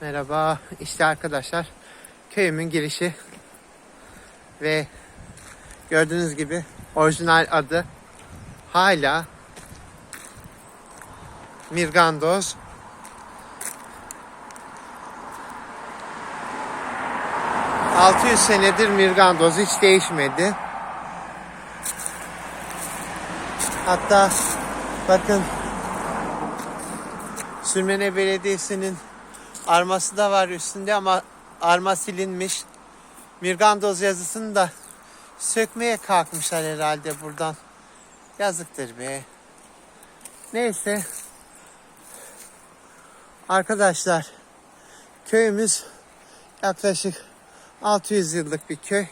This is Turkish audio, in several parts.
Merhaba. İşte arkadaşlar köyümün girişi ve gördüğünüz gibi orijinal adı hala Mirgandoz. ...600 senedir Mirgandoz hiç değişmedi. Hatta bakın Sürmene Belediyesi'nin arması da var üstünde ama arma silinmiş. Mirgandoz yazısını da sökmeye kalkmışlar herhalde buradan. Yazıktır be. Neyse. Arkadaşlar köyümüz yaklaşık 600 yıllık bir köy.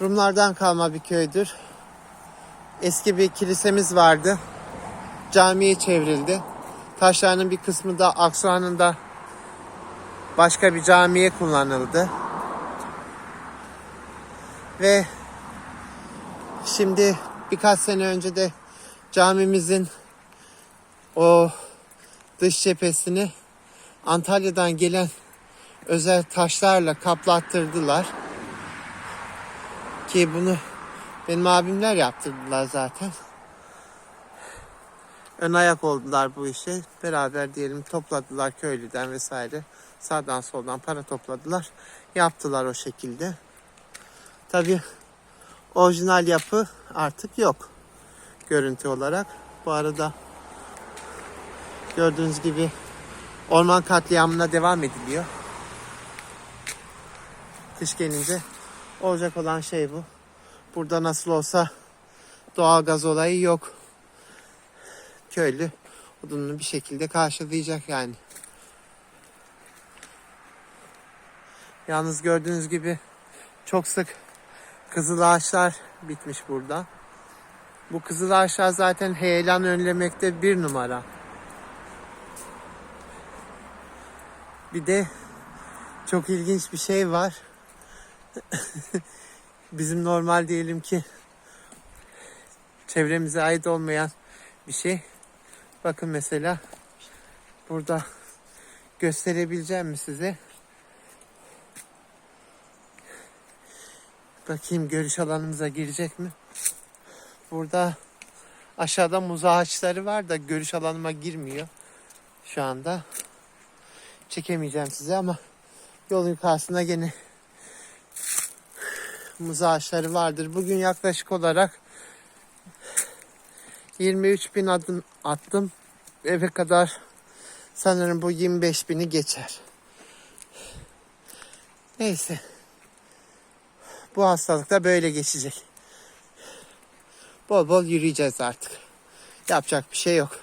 Rumlardan kalma bir köydür. Eski bir kilisemiz vardı. Camiye çevrildi. Taşlarının bir kısmı da Aksuhan'ın da başka bir camiye kullanıldı. Ve şimdi birkaç sene önce de camimizin o dış cephesini Antalya'dan gelen özel taşlarla kaplattırdılar. Ki bunu benim abimler yaptırdılar zaten. Ön ayak oldular bu işe. Beraber diyelim topladılar köylüden vesaire. Sağdan soldan para topladılar. Yaptılar o şekilde. Tabi orijinal yapı artık yok. Görüntü olarak. Bu arada gördüğünüz gibi orman katliamına devam ediliyor. Kış gelince olacak olan şey bu. Burada nasıl olsa doğal gaz olayı yok. Köylü odununu bir şekilde karşılayacak yani. Yalnız gördüğünüz gibi çok sık kızıl ağaçlar bitmiş burada. Bu kızıl ağaçlar zaten heyelan önlemekte bir numara. Bir de çok ilginç bir şey var. Bizim normal diyelim ki çevremize ait olmayan bir şey. Bakın mesela burada gösterebileceğim mi size? Bakayım görüş alanımıza girecek mi? Burada aşağıda muz ağaçları var da görüş alanıma girmiyor şu anda. Çekemeyeceğim size ama yol yukarısında gene muz ağaçları vardır. Bugün yaklaşık olarak 23 bin adım attım. Eve kadar sanırım bu 25 bini geçer. Neyse. Bu hastalık da böyle geçecek. Bol bol yürüyeceğiz artık. Yapacak bir şey yok.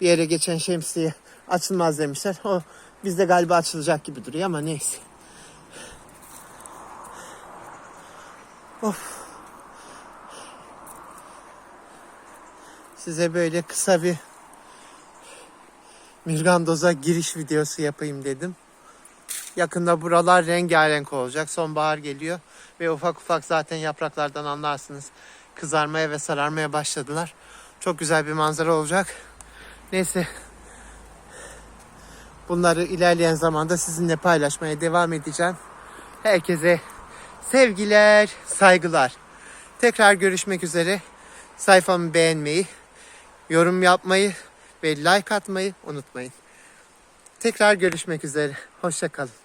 Bir yere geçen şemsiye açılmaz demişler. O bizde galiba açılacak gibi duruyor ama neyse. Of. Size böyle kısa bir Mirgandoz'a giriş videosu yapayım dedim. Yakında buralar rengarenk olacak. Sonbahar geliyor ve ufak ufak zaten yapraklardan anlarsınız. Kızarmaya ve sararmaya başladılar. Çok güzel bir manzara olacak. Neyse. Bunları ilerleyen zamanda sizinle paylaşmaya devam edeceğim. Herkese sevgiler, saygılar. Tekrar görüşmek üzere. Sayfamı beğenmeyi, yorum yapmayı ve like atmayı unutmayın. Tekrar görüşmek üzere. Hoşçakalın.